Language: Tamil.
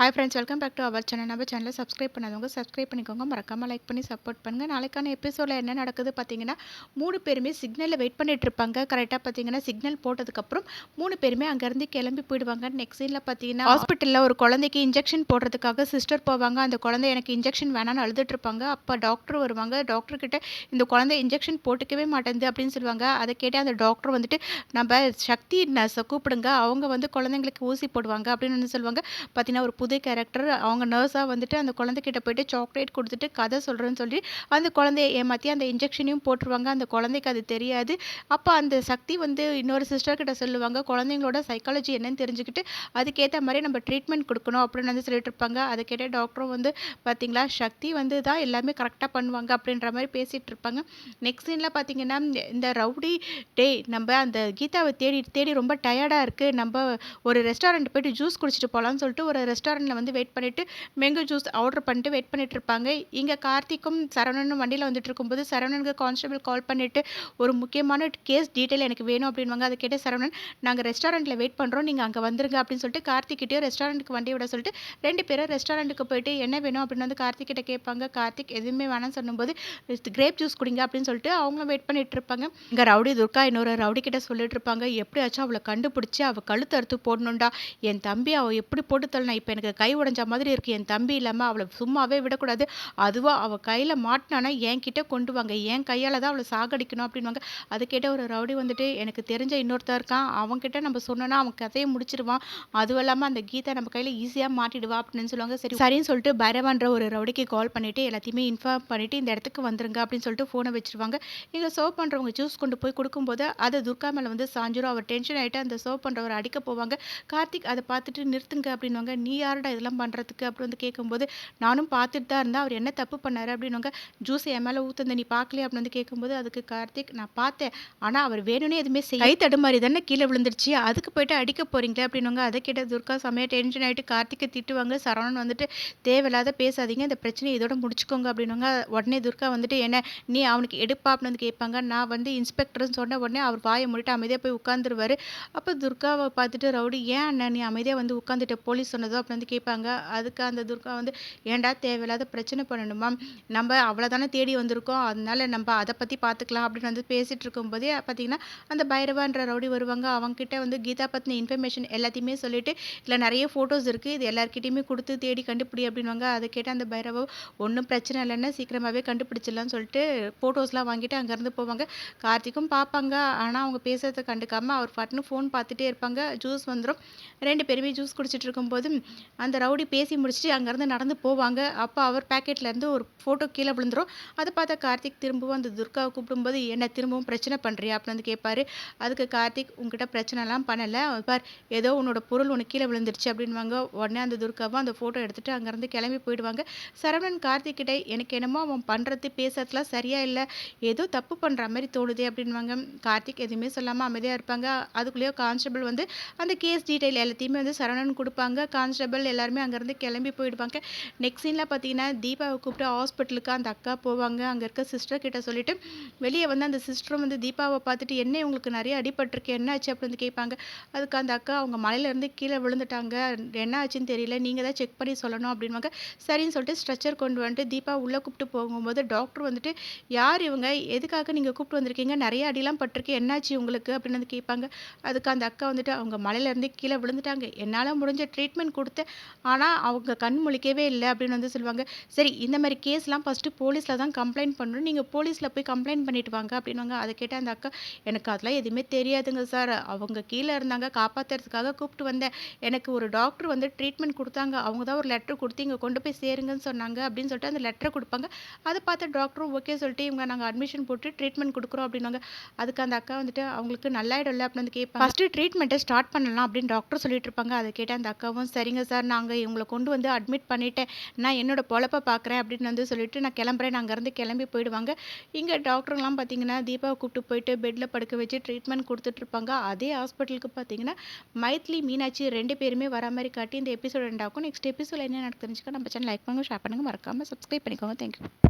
Hi friends welcome back to our channel நம்ம சேனலை சப்ஸ்கிரைப் பண்ணாதவங்க சப்ஸ்கிரைப் பண்ணிக்கோங்க. மறக்காமல் லைக் பண்ணி சப்போர்ட் பண்ணுங்கள் நாளைக்கான எபிசோடில் என்ன நடக்குது பார்த்தீங்கன்னா மூணு பேருமே சிக்னலில் வெயிட் பண்ணிட்டு இருப்பாங்க. கரெக்டாக பார்த்தீங்கன்னா சிக்னல் போட்டதுக்கப்புறம் மூணு பேருமே அங்கேருந்து கிளம்பி போயிடுவாங்க. நெக்ஸ்ட் சீனில் பார்த்தீங்கன்னா ஹாஸ்பிட்டலில் ஒரு குழந்தைக்கு இன்ஜெக்ஷன் போடுறதுக்காக சிஸ்டர் போவாங்க. அந்த குழந்தை எனக்கு இன்ஜெக்ஷன் வேணான்னு அழுதுட்டு இருப்பாங்க. அப்போ டாக்டர் வருவாங்க. டாக்டர்கிட்ட இந்த குழந்தை இன்ஜெக்ஷன் போட்டுக்கவே மாட்டேங்குது அப்படின்னு சொல்லுவாங்க. அதை கேட்டு அந்த டாக்டர் வந்துட்டு நம்ம சக்தி நர்ஸை கூப்பிடுங்க. அவங்க வந்து குழந்தைங்களுக்கு ஊசி போடுவாங்க அப்படின்னு வந்து சொல்லுவாங்க. பார்த்தீங்கன்னா ஒரு புது கேரக்டர் அவங்க நர்ஸாக வந்துட்டு அந்த குழந்தைக்கிட்ட போயிட்டு சாக்லேட் கொடுத்துட்டு கதை சொல்கிறேன்னு சொல்லி அந்த குழந்தைய ஏமாற்றி அந்த இன்ஜெக்ஷனையும் போட்டுருவாங்க. அந்த குழந்தைக்கு அது தெரியாது. அப்போ அந்த சக்தி வந்து இன்னொரு சிஸ்டர் கிட்ட சொல்லுவாங்க குழந்தைங்களோட சைக்காலஜி என்னன்னு தெரிஞ்சுக்கிட்டு அதுக்கேற்ற மாதிரி நம்ம ட்ரீட்மெண்ட் கொடுக்கணும் அப்படின்னு வந்து சொல்லிட்டு இருப்பாங்க. அதை கேட்ட டாக்டரும் வந்து பார்த்தீங்களா சக்தி வந்து தான் எல்லாமே கரெக்டாக பண்ணுவாங்க அப்படின்ற மாதிரி பேசிகிட்டு இருப்பாங்க. நெக்ஸ்ட் சீனில் பார்த்தீங்கன்னா இந்த ரவுடி டே நம்ம அந்த கீதாவை தேடி தேடி ரொம்ப டயர்டாக இருக்குது நம்ம ஒரு ரெஸ்டாரண்ட் போயிட்டு ஜூஸ் குடிச்சிட்டு போகலான்னு சொல்லிட்டு ஒரு ரெஸ்டாரண்ட் ரெஸ்டாரண்ட்டில் வந்து வெயிட் பண்ணிவிட்டு மேங்கோ ஜூஸ் ஆர்டர் பண்ணிட்டு வெயிட் பண்ணிட்டு இருப்பாங்க. இங்கே கார்த்திக்கும் சரவணனும் வண்டியில் வந்துட்டு இருக்கும்போது சரவணனுக்கு கான்ஸ்டபிள் கால் பண்ணிவிட்டு ஒரு முக்கியமான கேஸ் டீட்டெயில் எனக்கு வேணும் அப்படின்வாங்க அதை கேட்டு சரவணன் நாங்கள் ரெஸ்டாரண்ட்டில் வெயிட் பண்ணுறோம் நீங்கள் அங்கே வந்துருங்க அப்படின்னு சொல்லிட்டு கார்த்திக்கிட்டே ரெஸ்டாரண்ட்டுக்கு வண்டி விட சொல்லிட்டு ரெண்டு பேரும் ரெஸ்டாரண்ட்டுக்கு போயிட்டு என்ன வேணும்? அப்படின்னு வந்து கார்த்திக் கிட்ட கேட்பாங்க. கார்த்திக் எதுவுமே வேணாம்னு சொல்லும்போது கிரேப் ஜூஸ் குடிங்க அப்படின்னு சொல்லிட்டு அவங்களும் வெயிட் பண்ணிட்டு இருப்பாங்க. இங்கே ரவுடி துர்கா இன்னொரு ரவுடி கிட்ட சொல்லிட்டு இருப்பாங்க. எப்படியாச்சும் அவளை கண்டுபிடிச்சி அவள் கழுத்து அறுத்து போடணுண்டா என் தம்பி அவள் எப்படி போட்டு தள்ளனா? இப்போ எனக்கு கை உடஞ்ச மாதிரி இருக்குது என் தம்பி இல்லாமல் அவளை சும்மாவே விடக்கூடாது. அதுவாக அவள் கையில் மாட்டினானா என்கிட்ட கொண்டு வாங்க. என் கையால் தான் அவளை சாகடிக்கணும் அப்படின்வாங்க அது கேட்ட ஒரு ரவுடி வந்துட்டு எனக்கு தெரிஞ்ச இன்னொருத்தர் இருக்கான். அவன்கிட்ட நம்ம சொன்னோன்னா அவன் கதையை முடிச்சிருவான். அதுவும் இல்லாமல் அந்த கீதா நம்ம கையில் ஈஸியாக மாட்டிடுவா அப்படின்னு சொல்லுவாங்க. சரி சரின்னு சொல்லிட்டு பைரவான்ற ஒரு ரவுடிக்கு கால் பண்ணிவிட்டு எல்லாத்தையுமே இன்ஃபார்ம் பண்ணிவிட்டு இந்த இடத்துக்கு வந்துருங்க அப்படின்னு சொல்லிட்டு ஃபோனை வச்சுருவாங்க. இங்கே சர்வ் பண்ணுறவங்க ஜூஸ் கொண்டு போய் கொடுக்கும்போது அதை துர்கா மேலே வந்து சாஞ்சிரும். அவர் டென்ஷன் ஆகிட்டு அந்த சர்வ் பண்ணுறவர் அடிக்க போவாங்க. கார்த்திக் அதை பார்த்துட்டு நிறுத்துங்க அப்படின்வாங்க நீ யாருடா இதெல்லாம் பண்ணுறதுக்கு அப்படி வந்து கேட்கும்போது நானும் பார்த்துட்டு தான் இருந்தேன். அவர் என்ன தப்பு பண்ணார்? அப்படின்னுங்க ஜூஸ் என் மேலே ஊற்றுந்த நீ பார்க்கலையே? அப்படின்னு வந்து கேட்கும்போது அதுக்கு கார்த்திக் நான் பார்த்தேன். ஆனால் அவர் வேணும்னே எதுவுமே செய்ய கை தடுமாறி தானே கீழே விழுந்துருச்சு. அதுக்கு போயிட்டு அடிக்க போகிறீங்களே அப்படின்னுங்க அதை கேட்ட துர்கா சமையல் டென்ஷன் ஆகிட்டு கார்த்திகை திட்டுவாங்க. சரவணன் வந்துட்டு தேவையில்லாத பேசாதீங்க. இந்த பிரச்சனையை இதோட முடிச்சுக்கோங்க. அப்படின்னுங்க உடனே துர்கா வந்துட்டு என்ன நீ அவனுக்கு எடுப்பா? அப்படின்னு வந்து கேட்பாங்க. நான் வந்து இன்ஸ்பெக்டர்னு சொன்ன உடனே அவர் வாயை முடிட்டு அமைதியாக போய் உட்காந்துருவாரு அப்போ துர்காவை பார்த்துட்டு ரவுடி ஏன் அண்ணன் நீ அமைதியாக வந்து உட்காந்துட்டு போலீஸ் சொன்னதோ? அப்படின்னு வந்து கேட்பாங்க. அதுக்கு அந்த துர்கா வந்து ஏன்டா தேவையில்லாத பிரச்சனை பண்ணணுமா? நம்ம அவ்வளோதானே தேடி வந்திருக்கோம். அதனால நம்ம அதை பற்றி பார்த்துக்கலாம் அப்படின்னு வந்து பேசிகிட்டு இருக்கும்போதே பார்த்தீங்கன்னா அந்த பைரவான்ற ரவுடி வருவாங்க. அவங்ககிட்ட வந்து கீதா பற்றின இன்ஃபர்மேஷன் எல்லாத்தையுமே சொல்லிட்டு இல்லை நிறைய ஃபோட்டோஸ் இருக்குது இது எல்லாருக்கிட்டையுமே கொடுத்து தேடி கண்டுபிடி அப்படின்வாங்க அதை கேட்டால் அந்த பைரவ ஒன்றும் பிரச்சனை இல்லைன்னா சீக்கிரமாகவே கண்டுபிடிச்சிடலாம்னு சொல்லிட்டு ஃபோட்டோஸ்லாம் வாங்கிட்டு அங்கேருந்து போவாங்க. கார்த்திக்கும் பார்ப்பாங்க ஆனால் அவங்க பேசுகிறத கண்டுக்காமல் அவர் பாட்டுன்னு ஃபோன் பார்த்துட்டே இருப்பாங்க. ஜூஸ் வந்துடும் ரெண்டு பேருமே ஜூஸ் குடிச்சிட்டு இருக்கும்போது அந்த ரவுடி பேசி முடிச்சுட்டு அங்கேருந்து நடந்து போவாங்க. அப்போ அவர் பேக்கெட்லேருந்து ஒரு ஃபோட்டோ கீழே விழுந்துரும். அதை பார்த்தா கார்த்திக் திரும்பவும் அந்த துர்காவை கூப்பிடும்போது என்ன திரும்பவும் பிரச்சனை பண்ணுறியா அப்படின்னு வந்து கேட்பாரு. அதுக்கு கார்த்திக் உங்ககிட்ட பிரச்சனைலாம் பண்ணலை. பார் ஏதோ உன்னோட பொருள் உனக்கு கீழே விழுந்துருச்சு அப்படின்வாங்க உடனே அந்த துர்காவும் அந்த ஃபோட்டோ எடுத்துகிட்டு அங்கேருந்து கிளம்பி போயிடுவாங்க. சரவணன் கார்த்திக் கிட்டே எனக்கு என்னமோ அவன் பண்ணுறது பேசுறதுலாம் சரியாக இல்லை. ஏதோ தப்பு பண்ணுற மாதிரி தோணுதே அப்படின்வாங்க கார்த்திக் எதுவுமே சொல்லாமல் அமைதியாக இருப்பாங்க. அதுக்குள்ளேயோ கான்ஸ்டபிள் வந்து அந்த கேஸ் டீட்டெயில் எல்லாத்தையுமே வந்து சரவணன் கொடுப்பாங்க. கான்ஸ்டபிள் எல்லாருமே அங்கேருந்து கிளம்பி போயிடுவாங்க. நெக்ஸ்ட் சீனில் பார்த்தீங்கன்னா தீபாவை கூப்பிட்டு ஹாஸ்பிட்டலுக்கு அந்த அக்கா போவாங்க. அங்கே இருக்க சிஸ்டர் கிட்ட சொல்லிட்டு வெளியே வந்து அந்த சிஸ்டரும் வந்து தீபாவை பார்த்துட்டு என்ன உங்களுக்கு நிறைய அடிபட்டிருக்கு? என்ன ஆச்சு அப்படின்னு கேட்பாங்க. அதுக்கு அந்த அக்கா அவங்க மலையிலேருந்து கீழே விழுந்துட்டாங்க. என்ன ஆச்சுன்னு தெரியல. நீங்கள் தான் செக் பண்ணி சொல்லணும் அப்படின்வாங்க சரின்னு சொல்லிட்டு ஸ்ட்ரெச்சர் கொண்டு வந்துட்டு தீபா உள்ளே கூப்பிட்டு போகும்போது டாக்டர் வந்துட்டு யார் இவங்க? எதுக்காக நீங்கள் கூப்பிட்டு வந்திருக்கீங்க? நிறைய அடிலாம் பட்டிருக்கு. என்னாச்சு உங்களுக்கு அப்படின்னு வந்து கேட்பாங்க. அதுக்கு அந்த அக்கா வந்துட்டு அவங்க மலையிலேருந்து கீழே விழுந்துட்டாங்க. என்னால் முடிஞ்ச ட்ரீட்மெண்ட் கொடுத்து ஆனால் அவங்க கண் முழிக்கவே இல்லை அப்படின்னு வந்து சொல்லுவாங்க. சரி இந்த மாதிரி கேஸ்லாம் ஃபஸ்ட்டு போலீஸில் தான் கம்ப்ளைண்ட் பண்ணணும். நீங்கள் போலீஸில் போய் கம்ப்ளைண்ட் பண்ணிட்டு வாங்க அப்படின்வாங்க அதை கேட்டால் அந்த அக்கா எனக்கு அதெல்லாம் எதுவுமே தெரியாதுங்க சார் அவங்க கீழே இருந்தாங்க. காப்பாற்றுறதுக்காக கூப்பிட்டு வந்தேன். எனக்கு ஒரு டாக்டர் வந்து ட்ரீட்மெண்ட் கொடுத்தாங்க. அவங்க தான் ஒரு லெட்டர் கொடுத்து இங்கே கொண்டு போய் சேருங்கன்னு சொன்னாங்க. அப்படின்னு சொல்லிட்டு அந்த லெட்டரை கொடுப்பாங்க. அதை பார்த்து டாக்டரும் ஓகே சொல்லிட்டு இவங்க நாங்கள் அட்மிஷன் போட்டு ட்ரீட்மெண்ட் கொடுக்குறோம் அப்படின்னாங்க அதுக்கு அந்த அக்கா வந்துட்டு அவங்களுக்கு நல்லாயிடும்ல அப்படின்னு வந்து கேட்பாங்க. ஃபஸ்ட்டு ட்ரீட்மெண்ட்டை ஸ்டார்ட் பண்ணலாம் அப்படின்னு டாக்டர் சொல்லிட்டு இருப்பாங்க. அதை கேட்டால் அந்த அக்காவும் சரிங்க சார் நாங்கள் இவங்களை கொண்டு வந்து அட்மிட் பண்ணிட்டேன். நான் என்னோட பொழப்பை பார்க்குறேன் அப்படின்னு வந்து சொல்லிட்டு நான் கிளம்புறேன். நான் அங்கேருந்து கிளம்பி போயிடுவாங்க. இங்கே டாக்டர்லாம் பார்த்தீங்கன்னா தீபாவை கூப்பிட்டு போயிட்டு பெட்டில் படுக்க வச்சு ட்ரீட்மெண்ட் கொடுத்துட்ருப்பாங்க அதே ஹாஸ்பிட்டலுக்கு பார்த்தீங்கன்னா மைத்லி மீனாட்சி ரெண்டு பேருமே வர மாதிரி காட்டி இந்த எபிசோட் ரெண்டாகும் நெக்ஸ்ட் எபிசோட் என்ன நடக்கு நம்ம சேனல் லைக் பண்ணுங்கள் ஷேர் பண்ணுங்கள் மறக்காமல் சப்ஸ்கிரைப் பண்ணிக்கோங்க. தேங்க்யூ